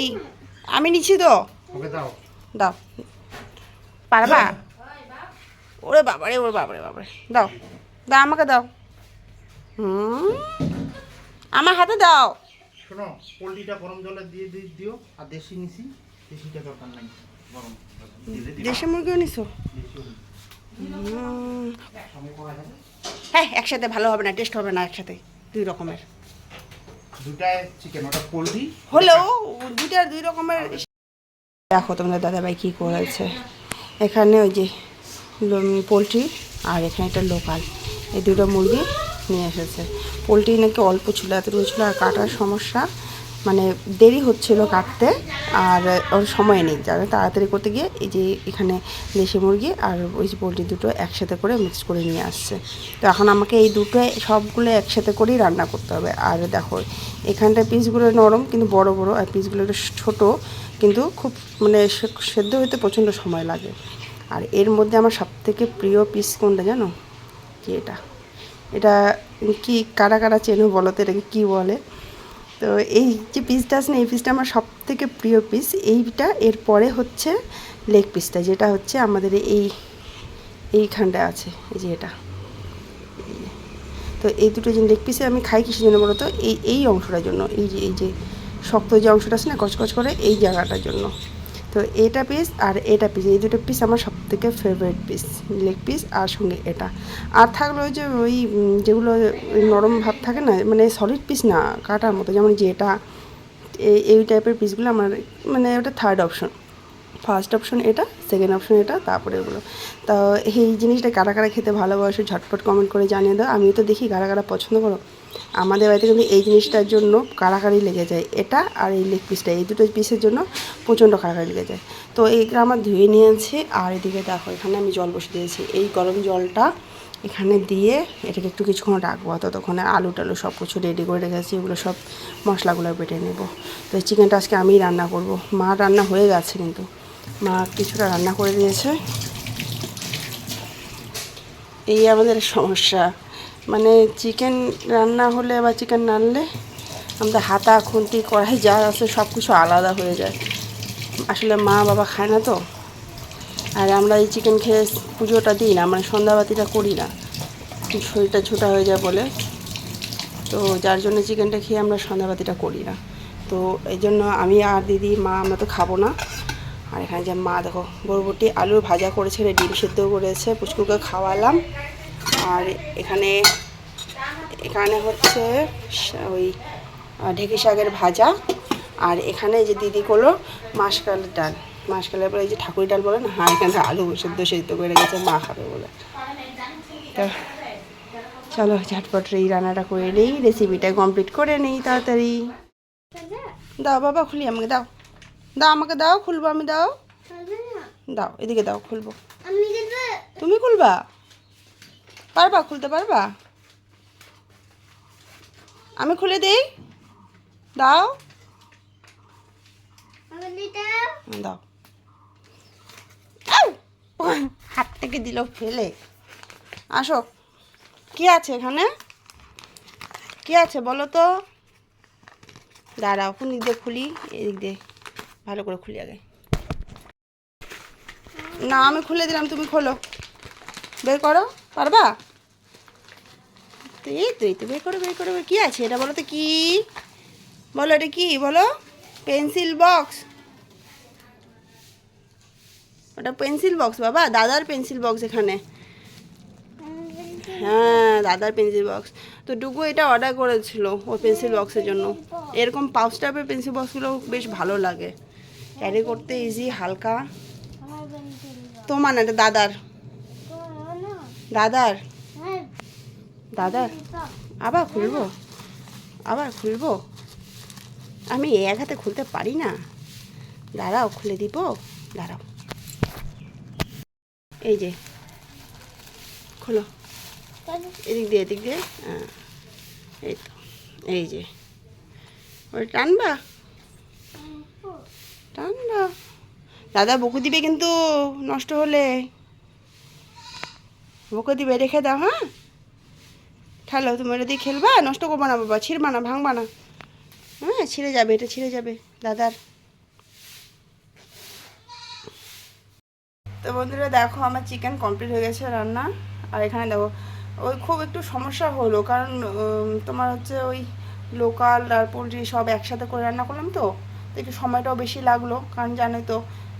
কি? আমি নিচ্ছি তো। ওকে দাও। দাও। পারবা? ওরে বাবারে ওরে বাবারে বাবারে। দাও। দাও আমাকে দাও। হুম? আমার হাতে দাও। শোনো পোলট্রিটা গরম জলে দিয়ে দিও আর দেশি নিছি। দেশিটা দরকার নাই। গরম। দেশি মুরগিও নিছো? হ্যাঁ একসাথে ভালো হবে না টেস্ট হবে না একসাথে দুই রকমের। দুটায় চিকেন ওটা পোলট্রি হলেও দুইটার দুই রকমের দেখো তোমাদের দাদাভাই কি করেছে। এখানে ওই যে পোলট্রি আর এখানে একটা লোকাল। এই দুটো মুরগি নিয়ে এসেছে। পোলট্রি নাকি অল্প ছিল এত ছিল আর কাটার সমস্যা মানে দেরি হচ্ছিল কাটতে আর ওর সময় নেই। যারা তাড়াতাড়ি করতে গিয়ে এই যে এখানে দেশি মুরগি আর ওই যে পোলট্রি দুটো একসাথে করে মিক্স করে নিয়ে আসছে। তো এখন আমাকে এই দুটো সবগুলো একসাথে করেই রান্না করতে হবে। আর দেখো এখানটার পিসগুলো নরম কিন্তু বড় বড় আর পিসগুলো একটু ছোটো কিন্তু খুব মানে সেদ্ধ হতে প্রচণ্ড সময় লাগে। আর এর মধ্যে আমার সবথেকে প্রিয় পিস কোনটা জানো? কি এটা? এটা কি কারা কারা চেনো বলো তো? এটাকে কী বলে? তো এই যে পিসটা আছে না, এই পিসটা আমার সব থেকে প্রিয় পিস এইটা এরপরে হচ্ছে লেগ পিসটা যেটা হচ্ছে আমাদের এই এইখানটা আছে, এই যে এটা। তো এই দুটো যে লেগ পিসে আমি খাই কিসের জন্য বলতো এই এই অংশটার জন্য, এই যে এই যে শক্ত যে অংশটা আছে না কচকচ করে, এই জায়গাটার জন্য। তো এটা পিস আর এটা পিস এই দুটো পিস আমার সব থেকে ফেভারিট পিস লেগ পিস আর সঙ্গে এটা। আর থাকল ওই যে ওই যেগুলো নরম ভাব থাকে না মানে সলিড পিস না, কাটার মতো, যেমন যে এটা এই- এই টাইপের পিসগুলো আমার মানে ওটা থার্ড অপশন ফার্স্ট অপশন এটা সেকেন্ড অপশন এটা, তারপরে এগুলো। তো এই জিনিসটা কারা কারা খেতে ভালোবাসো ঝটপট কমেন্ট করে জানিয়ে দাও। আমি তো দেখি কারা কারা পছন্দ করো। আমাদের বাড়িতে কিন্তু এই জিনিসটার জন্য কারাকারি লেগে যায়। এটা আর এই লেগ পিসটা এই দুটো পিসের জন্য প্রচণ্ড কারাকারি লেগে যায়। তো এইগুলো আমার ধুয়ে নিয়েছি আর এদিকে দেখো, এখানে আমি জল বসে দিয়েছি। এই গরম জলটা এখানে দিয়ে এটাকে একটু কিছুক্ষণ রাখব ততক্ষণে আলু টালু সব কিছু রেডি করে রেখেছি এগুলো সব মশলাগুলো বেটে নেব। তো এই চিকেনটা আজকে আমিই রান্না করব। মা রান্না হয়ে গেছে কিন্তু। মা কিছুটা রান্না করে দিয়েছে। এই আমাদের সমস্যা। মানে চিকেন রান্না হলে বা চিকেন রানলে আমাদের হাতা, খুন্তি, কড়াই যা আছে সব কিছু আলাদা হয়ে যায়। আসলে মা বাবা খায় না তো। আর আমরা এই চিকেন খেয়ে পুজোটা দিই না মানে সন্ধ্যাবাতিটা করি না। শরীরটা ছোটা হয়ে যায় বলে। তো যার জন্য চিকেনটা খেয়ে আমরা সন্ধ্যাবাতিটা করি না। তো এই জন্য আমি আর দিদি, মা আমরা তো খাব না। আর এখানে যে মা দেখো, বরবটি আলুর ভাজা করেছে, ডিম সেদ্ধ করেছে, পুচকুকে খাওয়ালাম। আর এখানে এখানে হচ্ছে ওই ঢেঁকি শাকের ভাজা। আর এখানে যে দিদি করল মাসকালের ডাল। মাসকালের পরে এই যে ঠাকুরি ডাল বলে না হ্যাঁ এখানে আলু সেদ্ধ সেদ্ধ করে রেখেছে মা খাবে বলে। তো চলো ঝটপট এই রান্নাটা করে নিই রেসিপিটা কমপ্লিট করে নিই তাড়াতাড়ি। দাও বাবা খুলি আমাকে দাও। দাও আমাকে দাও খুলবো আমি দাও। দাও এদিকে দাও খুলবো। তুমি খুলবা? পারবা খুলতে পারবা? আমি খুলে দেই। দাও। দাও! হাত থেকে দিল ফেলে। আসো। কি আছে এখানে? কি আছে বলো তো? দাঁড়াও কোন দিক দিয়ে খুলি? এদিক দিয়ে। ভালো করে খুলি আগে। না আমি খুলে দিলাম তুমি খোলো। বের করো। পারবা? এই তো এই তো, বের করো বের করো কি আছে এটা বলো তো কি? বলো এটা কি, বলো? Pencil box. ওটা পেন্সিল বক্স বাবা, দাদার পেন্সিল বক্স এখানে। হ্যাঁ দাদার পেন্সিল বক্স। তো ডুগু এটা অর্ডার করেছিল ওর পেন্সিল বক্সের জন্য। এরকম পাউচ টাইপের পেন্সিল বক্সগুলো বেশ ভালো লাগে। ক্যারি করতে ইজি হালকা। তোমার না, এটা দাদার। দাদার? হ্যাঁ। দাদার? আবার খুলবো? আবার খুলবো? আমি এক হাতে খুলতে পারি না। দাঁড়াও খুলে দিব। দাঁড়াও। এই যে খোলো। এদিক দিয়ে এদিক দিয়ে। হ্যাঁ এই তো এই যে। ওই টানবা? টানবা। দাদা বকু দিবে কিন্তু নষ্ট হলে। বকে দিবে, রেখে দাও হ্যাঁ? খেলো তুমি ওটা দিয়ে খেলবা, নষ্ট করব না বাবা, ছিঁড়বা না, ভাঙবা না। হ্যাঁ ছিঁড়ে যাবে, এটা ছিঁড়ে যাবে, দাদার। তো বন্ধুরা, দেখো, আমার চিকেন কমপ্লিট হয়ে গেছে রান্না। আর এখানে দেখো, ওই খুব একটু সমস্যা হলো, কারণ তোমার হচ্ছে ওই লোকাল আর পোলট্রি সব একসাথে করে রান্না করলাম তো তো একটু সময়টাও বেশি লাগল, কারণ জানে তো,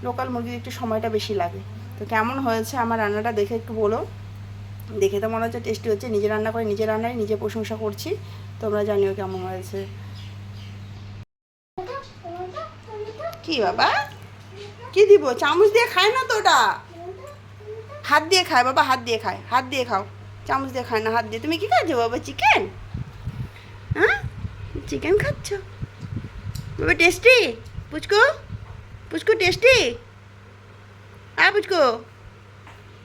লোকাল মুরগির একটু সময়টা বেশি লাগে। তো কেমন হয়েছে আমার রান্নাটা দেখে একটু বলো। দেখে তো মনে হচ্ছে টেস্টি হচ্ছে, নিজে রান্না করে নিজে রান্নায় নিজে প্রশংসা করছি। তোমরা জানিও কেমন হয়েছে। কি বাবা? কি দিব? চামচ দিয়ে খায় না তো ওটা? হাত দিয়ে খায় বাবা, হাত দিয়ে খায়, হাত দিয়ে খাও। চামচ দিয়ে খায় না, হাত দিয়ে। তুমি কি খাচ্ছো বাবা চিকেন হ্যাঁ? চিকেন খাচ্ছ? বাবা টেস্টি পুচকু? পুচকু টেস্টি হ্যাঁ পুচকু?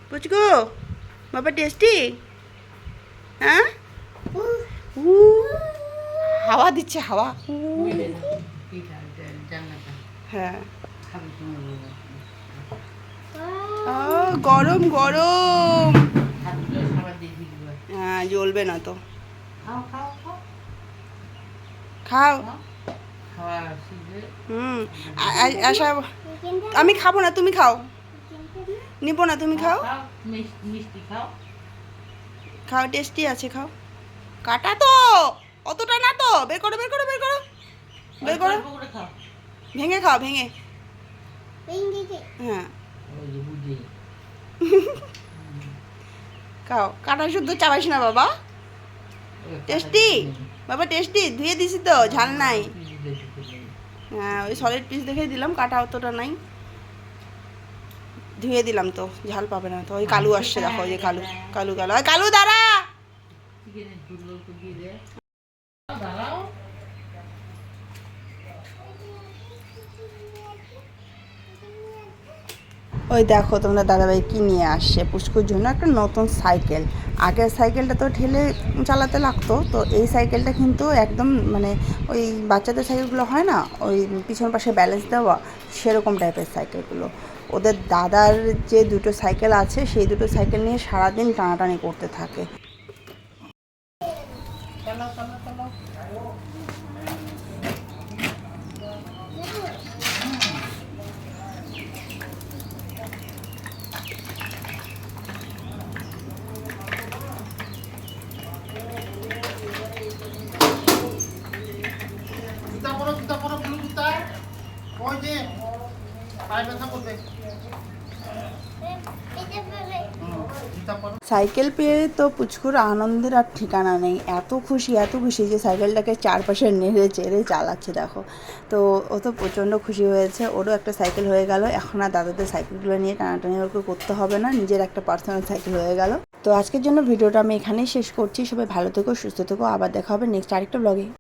পুচকু? বাবা টেস্টি হ্যাঁ হাওয়া দিচ্ছে হাওয়া হ্যাঁ গরম গরম. হ্যাঁ জ্বলবে না তো। খাও হুম। আশা আমি খাব না তুমি খাও। নিবো না তুমি খাও। মিষ্টি খাও। খাও টেস্টি আছে খাও। কাটা তো! অতটা না তো! বের করো বের করো বের করো। বের করো। ভেঙে খাও ভেঙে। ভেঙে হ্যাঁ। খাও। কাটা শুদ্ধ চাবাইস না বাবা। টেস্টি। বাবা টেস্টি। ধুয়ে দিছি তো ঝাল নাই। হ্যাঁ ওই সলিড পিস দেখে দিলাম কাটা অতটা নাই। ধুয়ে দিলাম তো ঝাল পাবে না তো ওই কালু আসছে দেখো ওই যে কালু কালু কালু ওই কালু দাঁড়া! ওই দেখো তোমরা দাদাভাই কি নিয়ে আসছে? পুষ্কুর জন্য একটা নতুন সাইকেল। আগের সাইকেলটা তো ঠেলে চালাতে লাগতো তো এই সাইকেলটা কিন্তু একদম মানে ওই বাচ্চাদের সাইকেলগুলো হয় না ওই পিছন পাশে ব্যালেন্স দেওয়া সেরকম টাইপের সাইকেলগুলো। ওদের দাদার যে দুটো সাইকেল আছে, সেই দুটো সাইকেল নিয়ে সারাদিন টানাটানি করতে থাকে। ওই যে, পায়ে ব্যথা করবে এটা পাবে হুম, জুতা পরো সাইকেল পেয়ে তো পুচকুর আনন্দের আর ঠিকানা নেই। এত খুশি এত খুশি যে সাইকেলটাকে চারপাশে নেড়ে চেড়ে চালাচ্ছে, দেখো। তো ও তো প্রচণ্ড খুশি হয়েছে। ওরও একটা সাইকেল হয়ে গেল। এখন আর দাদাদের সাইকেলগুলো নিয়ে টানাটানি ওকে করতে হবে না। নিজের একটা পার্সোনাল সাইকেল হয়ে গেল। তো আজকের জন্য ভিডিওটা আমি এখানেই শেষ করছি। সবাই ভালো থেকো, সুস্থ থেকো। আবার দেখা হবে নেক্সট আরেকটা ব্লগে